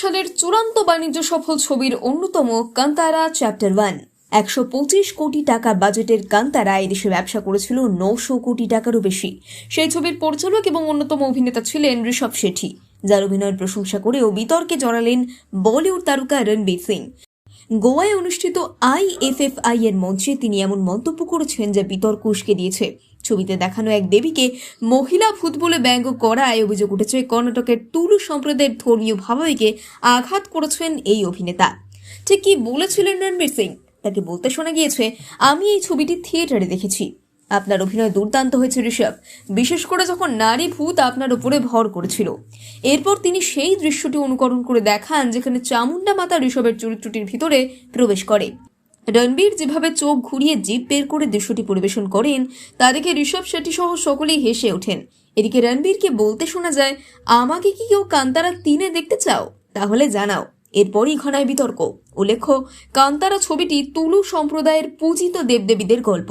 সালের চূড়ান্ত বাণিজ্য সফল ছবির অন্যতম কান্তারা চ্যাপ্টার ওয়ান। একশো পঁচিশ কোটি টাকা বাজেটের কান্তারা এদেশে ব্যবসা করেছিল নশো কোটি টাকারও বেশি। সেই ছবির পরিচালক এবং অন্যতম অভিনেতা ছিলেন ঋষভ শেঠি, যার অভিনয়ের প্রশংসা করেও বিতর্কে জড়ালেন বলিউড তারকা রণবীর সিং। গোয়ায় অনুষ্ঠিত আইএফএফআই এর মঞ্চে তিনি এমন মন্তব্য করেছেন যা বিতর্ক উস্কে দিয়েছে। ছবিতে দেখানো এক দেবীকে মহিলা ভূত বলে ব্যঙ্গ করায় অভিযোগ উঠেছে, কর্ণাটকের তুলু সম্প্রদায়ের ধর্মীয় ভাবাবেগে আঘাত করেছেন এই অভিনেতা। ঠিক কি বলেছিলেন রণবীর সিং? তাকে বলতে শোনা গিয়েছে, আমি এই ছবিটি থিয়েটারে দেখেছি। আপনার অভিনয় দুর্দান্ত হয়েছে, ঋষভ। বিশেষ করে যখন নারী ভূত আপনার উপরে ভর করেছিল। এরপর তিনি সেই দৃশ্যটি অনুকরণ করে দেখান, যেখানে চামুন্ডা মাতা ঋষভের চরিত্রটির ভিতরে প্রবেশ করে। রণবীর যেভাবে চোখ ঘুরিয়ে জিভ বের করে দৃশ্যটি পরিবেশন করেন, তা দেখে ঋষভ শেট্টি সহ সকলেই হেসে ওঠেন। এদিকে রণবীরকে বলতে শোনা যায়, আমাকে কি কেউ কান্তারা তিনে দেখতে চাও? তাহলে জানাও। এরপরই ঘনায় বিতর্ক। উল্লেখ্য, কান্তারা ছবিটি তুলু সম্প্রদায়ের পূজিত দেবদেবীদের গল্প।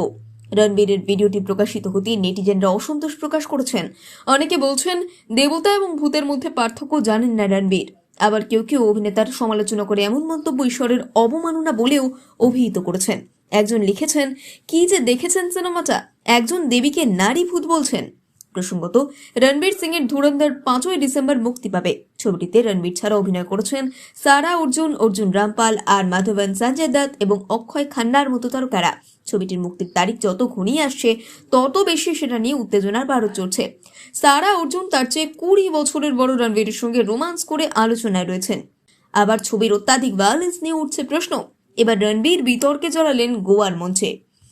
রণবীরের ভিডিওটি প্রকাশিত হতেই নেটিজেনরা অসন্তোষ প্রকাশ করেছেন। অনেকে বলছেন, দেবতা এবং ভূতের মধ্যে পার্থক্য জানেন না রণবীর। আবার কেউ কেউ অভিনেতার সমালোচনা করে এমন মন্তব্য ঈশ্বরের অবমাননা বলেও অভিহিত করেছেন। একজন লিখেছেন, কি যে দেখেছেন সিনেমাটা? একজন দেবীকে নারী ভূত বলছেন। প্রসঙ্গত, রণবীর সিং এর ধুরন্ধর পাঁচই ডিসেম্বর মুক্তি পাবে। ছবিটিতে রণবীর ছাড়া অভিনয় করেছেন সারা অর্জুন অর্জুন রামপাল আর মাধবন, সঞ্জয় দত্ত এবং অক্ষয় খান্নার মতো তারকারা। ছবিটির মুক্তির তারিখ যত ঘনিয়ে আসছে, তত বেশি সেটা নিয়ে উত্তেজনার বারো চড়ছে। সারা অর্জুন তার চেয়ে কুড়ি বছরের বড় রণবীরের সঙ্গে রোমান্স করে আলোচনায় রয়েছেন। আবার ছবির অত্যাধিক ভায়োলেন্স নিয়ে উঠছে প্রশ্ন। এবার রণবীর বিতর্কে জড়ালেন গোয়ার মঞ্চে।